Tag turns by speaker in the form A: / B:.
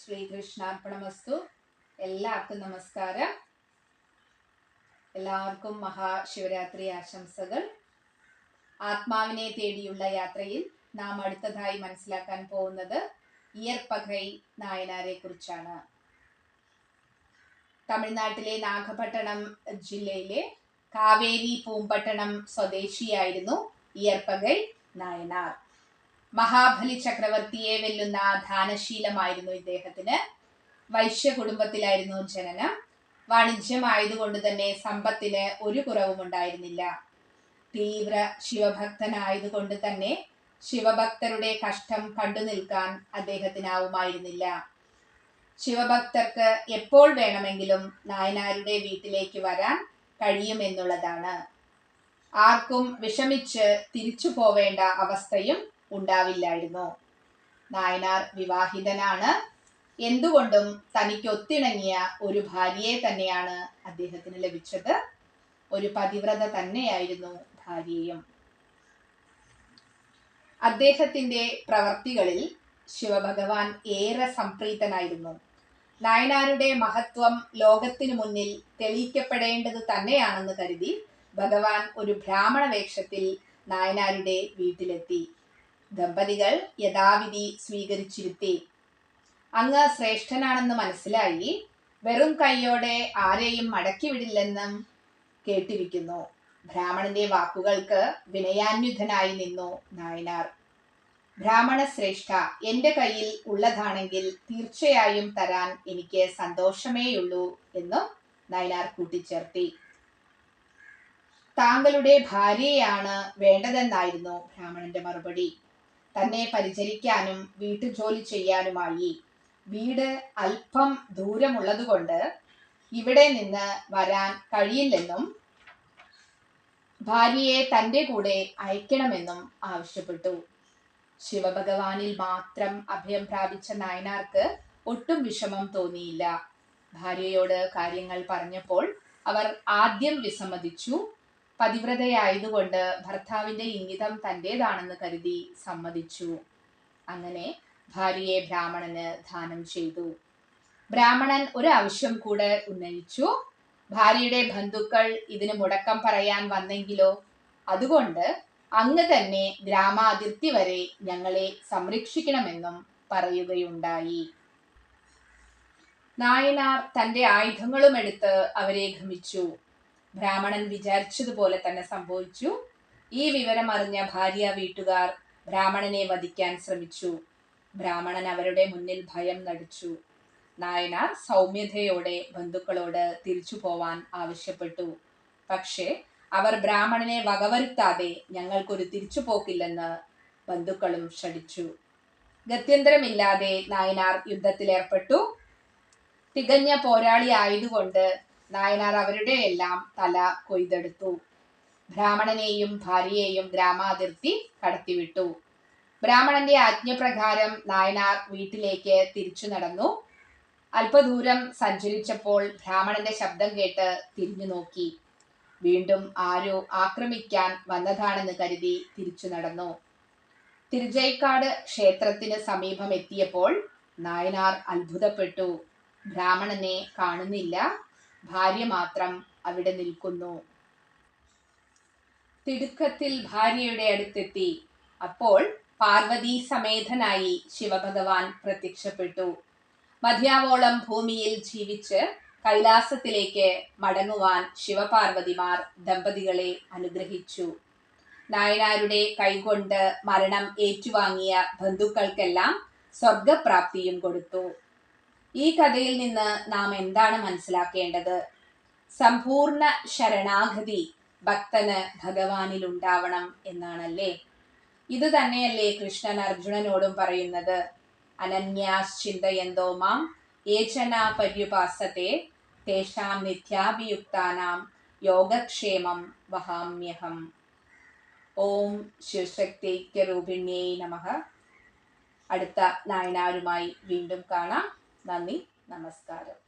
A: ശ്രീകൃഷ്ണാർപ്പണമസ്തു. എല്ലാവർക്കും നമസ്കാരം. എല്ലാവർക്കും മഹാശിവരാത്രി ആശംസകൾ. ആത്മാവിനെ തേടിയുള്ള യാത്രയിൽ നാം അടുത്തതായി മനസ്സിലാക്കാൻ പോകുന്നത് ഇയർപകൈ നായനാരെ കുറിച്ചാണ്. തമിഴ്നാട്ടിലെ നാഗപട്ടണം ജില്ലയിലെ കാവേരി പൂമ്പട്ടണം സ്വദേശിയായിരുന്നു ഇയർപകൈ നായനാർ. മഹാബലി ചക്രവർത്തിയെ വെല്ലുന്ന ദാനശീലമായിരുന്നു ഇദ്ദേഹത്തിന്. വൈശ്യ കുടുംബത്തിലായിരുന്നു ജനനം. വാണിജ്യമായതുകൊണ്ട് തന്നെ സമ്പത്തിന് ഒരു കുറവും ഉണ്ടായിരുന്നില്ല തീവ്ര ശിവഭക്തനായതുകൊണ്ട് തന്നെ ശിവഭക്തരുടെ കഷ്ടം കണ്ടു നിൽക്കാൻ അദ്ദേഹത്തിനാവുമായിരുന്നില്ല. ശിവഭക്തർക്ക് എപ്പോൾ വേണമെങ്കിലും നായനാരുടെ വീട്ടിലേക്ക് വരാൻ കഴിയുമെന്നുള്ളതാണ് ആർക്കും വിഷമിച്ച് തിരിച്ചു പോവേണ്ട അവസ്ഥയും ഉണ്ടാവില്ലായിരുന്നു. നായനാർ വിവാഹിതനാണ്. എന്തുകൊണ്ടും തനിക്ക് ഒത്തിണങ്ങിയ ഒരു ഭാര്യയെ തന്നെയാണ് അദ്ദേഹത്തിന് ലഭിച്ചത്. ഒരു പതിവ്രത തന്നെയായിരുന്നു ഭാര്യയും. അദ്ദേഹത്തിന്റെ പ്രവർത്തികളിൽ ശിവഭഗവാൻ ഏറെ സംപ്രീതനായിരുന്നു. നായനാരുടെ മഹത്വം ലോകത്തിനു മുന്നിൽ തെളിയിക്കപ്പെടേണ്ടത് തന്നെയാണെന്ന് കരുതി ഭഗവാൻ ഒരു ബ്രാഹ്മണ വേഷത്തിൽ നായനാരുടെ വീട്ടിലെത്തി. ദമ്പതികൾ യഥാവിധി സ്വീകരിച്ചിരുത്തി. അങ്ങ് ശ്രേഷ്ഠനാണെന്ന് മനസ്സിലായി വെറും കൈയോടെ ആരെയും മടക്കി വിടില്ലെന്നും കേട്ടിരിക്കുന്നു. ബ്രാഹ്മണന്റെ വാക്കുകൾക്ക് വിനയാന്യുധനായി നിന്നു നായനാർ. ബ്രാഹ്മണ ശ്രേഷ്ഠ എന്റെ കയ്യിൽ ഉള്ളതാണെങ്കിൽ തീർച്ചയായും തരാൻ എനിക്ക് സന്തോഷമേയുള്ളൂ എന്നും നയനാർ കൂട്ടിച്ചേർത്തി. താങ്കളുടെ ഭാര്യയാണ് വേണ്ടതെന്നായിരുന്നു ബ്രാഹ്മണന്റെ മറുപടി. തന്നെ പരിചരിക്കാനും വീട്ടുജോലി ചെയ്യാനുമായി. വീട് അല്പം ദൂരമുള്ളതുകൊണ്ട് ഇവിടെ നിന്ന് വരാൻ കഴിയില്ലെന്നും ഭാര്യയെ തന്റെ കൂടെ അയക്കണമെന്നും ആവശ്യപ്പെട്ടു. ശിവഭഗവാനിൽ മാത്രം അഭയം പ്രാപിച്ച നായനാർക്ക് ഒട്ടും വിഷമം തോന്നിയില്ല. ഭാര്യയോട് കാര്യങ്ങൾ പറഞ്ഞപ്പോൾ അവർ ആദ്യം വിസമ്മതിച്ചു. പതിവ്രതയായതുകൊണ്ട് ഭർത്താവിന്റെ ഇംഗിതം തന്റെതാണെന്ന് കരുതി സമ്മതിച്ചു. അങ്ങനെ ഭാര്യയെ ബ്രാഹ്മണന് ദാനം ചെയ്തു. ബ്രാഹ്മണൻ ഒരു ആവശ്യം കൂടെ ഉന്നയിച്ചു. ഭാര്യയുടെ ബന്ധുക്കൾ ഇതിന് മുടക്കം പറയാൻ വന്നെങ്കിലോ? അതുകൊണ്ട് അങ്ങ് തന്നെ ഗ്രാമാതിർത്തി വരെ ഞങ്ങളെ സംരക്ഷിക്കണമെന്നും പറയുകയുണ്ടായി. നായനാർ തന്റെ ആയുധങ്ങളുമെടുത്ത് അവരെ ഗമിച്ചു. ബ്രാഹ്മണൻ വിചാരിച്ചതുപോലെ തന്നെ സംഭവിച്ചു. ഈ വിവരം അറിഞ്ഞ ഭാര്യ വീട്ടുകാർ ബ്രാഹ്മണനെ വധിക്കാൻ ശ്രമിച്ചു. ബ്രാഹ്മണൻ അവരുടെ മുന്നിൽ ഭയം നടിച്ചു. നായനാർ സൗമ്യതയോടെ ബന്ധുക്കളോട് തിരിച്ചു പോവാൻ ആവശ്യപ്പെട്ടു. പക്ഷേ അവർ ബ്രാഹ്മണനെ വകവരുത്താതെ ഞങ്ങൾക്കൊരു തിരിച്ചുപോക്കില്ലെന്ന് ബന്ധുക്കളും ക്ഷണിച്ചു ഗത്യന്തരമില്ലാതെ നായനാർ യുദ്ധത്തിലേർപ്പെട്ടു. തികഞ്ഞ പോരാളി ആയതുകൊണ്ട് നായനാർ അവരുടെ എല്ലാം തല കൊയ്തെടുത്തു. ബ്രാഹ്മണനെയും ഭാര്യയെയും ഗ്രാമാതിർത്തി കടത്തിവിട്ടു. ബ്രാഹ്മണന്റെ ആജ്ഞപ്രകാരം നായനാർ വീട്ടിലേക്ക് തിരിച്ചു നടന്നു. അല്പദൂരം സഞ്ചരിച്ചപ്പോൾ ബ്രാഹ്മണന്റെ ശബ്ദം കേട്ട് തിരിഞ്ഞു നോക്കി. വീണ്ടും ആരോ ആക്രമിക്കാൻ വന്നതാണെന്ന് കരുതി തിരിച്ചു നടന്നു. തിരുജൈക്കാട് ക്ഷേത്രത്തിന് സമീപം എത്തിയപ്പോൾ നായനാർ അത്ഭുതപ്പെട്ടു. ബ്രാഹ്മണനെ കാണുന്നില്ല. ഭാര്യ മാത്രം അവിടെ നിൽക്കുന്നു. തിടുക്കത്തിൽ ഭാര്യയുടെ അടുത്തെത്തി. അപ്പോൾ പാർവതി സമേതനായി ശിവഭഗവാൻ പ്രത്യക്ഷപ്പെട്ടു. മധ്യാവോളം ഭൂമിയിൽ ജീവിച്ച് കൈലാസത്തിലേക്ക് മടങ്ങുവാൻ ശിവപാർവതിമാർ ദമ്പതികളെ അനുഗ്രഹിച്ചു. നായനാരുടെ കൈകൊണ്ട് മരണം ഏറ്റുവാങ്ങിയ ബന്ധുക്കൾക്കെല്ലാം സ്വർഗപ്രാപ്തിയും കൊടുത്തു. ഈ കഥയിൽ നിന്ന് നാം എന്താണ് മനസ്സിലാക്കേണ്ടത്? സമ്പൂർണ ശരണാഗതി ഭക്തന് ഭഗവാനിൽ ഉണ്ടാവണം എന്നാണല്ലേ? ഇത് തന്നെയല്ലേ കൃഷ്ണൻ അർജുനനോടും പറയുന്നത്. അനന്യാശ്ചിന്തയന്തോ മാം ഏചന പര്യുപാസത്തെ തേഷാം നിത്യാഭിയുക്താനാം യോഗക്ഷേമം വഹാമ്യഹം. ഓം ശിവശക്തിക്യരൂപിണ്യേ നമ. അടുത്ത നായനാരുമായി വീണ്ടും കാണാം. നന്ദി നമസ്കാരം